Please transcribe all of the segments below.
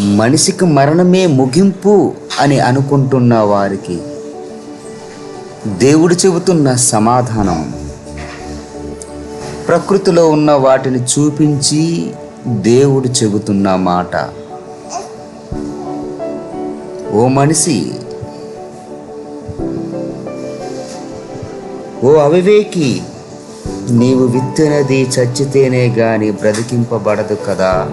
మనిషికి మరణమే ముగింపు అని అనుకుంటున్న వారికి దేవుడు చెబుతున్న సమాధానం. ప్రకృతిలో ఉన్న వాటిని చూపించి దేవుడు చెబుతున్న మాట. ఓ మనిషి ఓ అవివేకి నీవు విత్తినది చచ్చితేనే గాని బ్రతికింపబడదు కదా?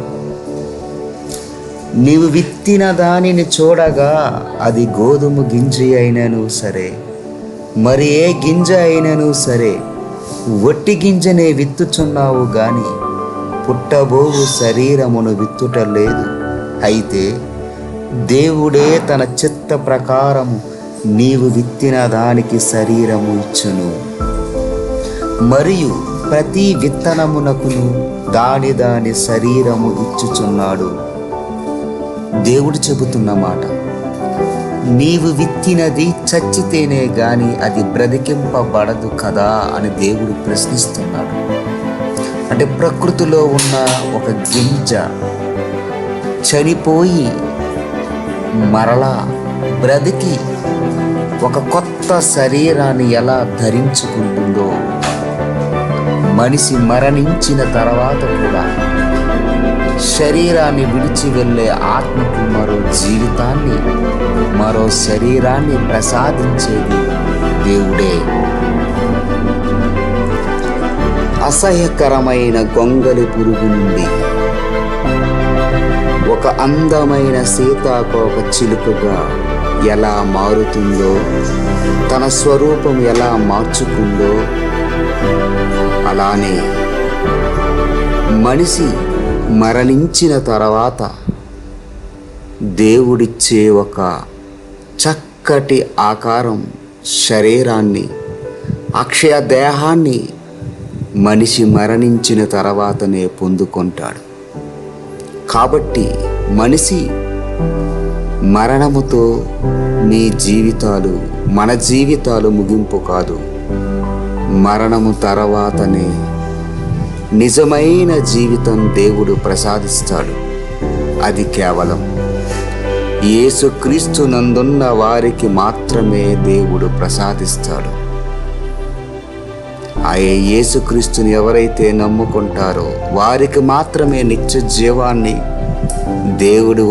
నీవు విత్తిన దానిని చూడగా అది గోధుమ గింజ అయినను సరే. మరి ఏ గింజ అయినను సరే. వట్టి గింజనే విత్తుచున్నావు గాని పుట్టబోవు శరీరమును విత్తుట లేదు అయితే దేవుడే తన చిత్త ప్రకారము నీవు విత్తిన దానికి శరీరము ఇచ్చును. మరియు ప్రతి విత్తనమునకును దాని దాని శరీరము ఇచ్చుచున్నాడు. దేవుడు చెబుతున్న మాట. నీవు విత్తినది చచ్చితేనే గాని అది బ్రతికింపబడదు కదా అని దేవుడు ప్రశ్నిస్తున్నాడు. అంటే ప్రకృతిలో ఉన్న ఒక గింజ చనిపోయి మరలా బ్రతికి ఒక కొత్త శరీరాన్ని ఎలా ధరించుకుంటుందో మనిషి మరణించిన తర్వాత కూడా శరీరాన్ని విడిచి వెళ్ళే ఆత్మకు మరో జీవితాన్ని మరో శరీరాన్ని ప్రసాదించేది దేవుడే. అసహ్యకరమైన గొంగలి పురుగు నుండి ఒక అందమైన సీతాకోక చిలుకగా ఎలా మారుతుందో తన స్వరూపం ఎలా మార్చుకుందో అలానే మనిషి మరణించిన తర్వాత దేవుడిచ్చే ఒక చక్కటి ఆకారం శరీరాన్ని అక్షయ దేహాన్ని మనిషి మరణించిన తర్వాతనే పొందుకుంటాడు. కాబట్టి మనిషి మరణముతో మీ జీవితాలు మన జీవితాలు ముగింపు కాదు. మరణము తర్వాతనే నిజమైన జీవితం దేవుడు ప్రసాదిస్తాడు. అది కేవలం యేసుక్రీస్తు నందున్న వారికి మాత్రమే దేవుడు ప్రసాదిస్తాడు. ఆ యేసుక్రీస్తుని ఎవరైతే నమ్ముకుంటారో వారికి మాత్రమే నిత్య జీవాన్ని దేవుడు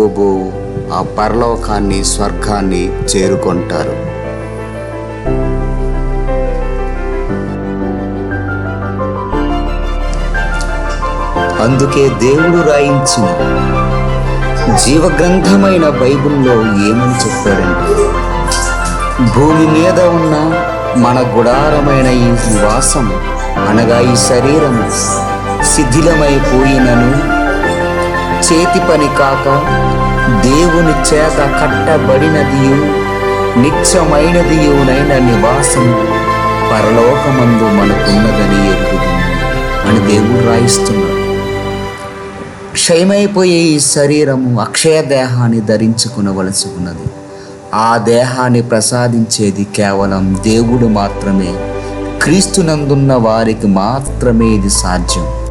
ఆ పరలోకాన్ని స్వర్గాన్ని చేరుకుంటారు. అందుకే దేవుడు రాయించిన. జీవగ్రంథమైన బైబిల్లో ఏమని చెప్పాడంటే భూమి మీద ఉన్న మన గుడారమైన ఈ నివాసం అనగా ఈ శరీరము శిథిలమైపోయినను చేతి పని కాక దేవుని చేత కట్టబడినదియు నిత్యమైనదియునైన నివాసం పరలోకమందు మనకున్నదని ఎరుగుతుంది అని దేవుడు రాయిస్తున్నాడు. క్షయమైపోయే ఈ శరీరము అక్షయ దేహాన్ని ధరించుకునవలసి ఉన్నది. ఆ దేహాన్ని ప్రసాదించేది కేవలం దేవుడు మాత్రమే. క్రీస్తునందున్న వారికి మాత్రమే ఇది సాధ్యం.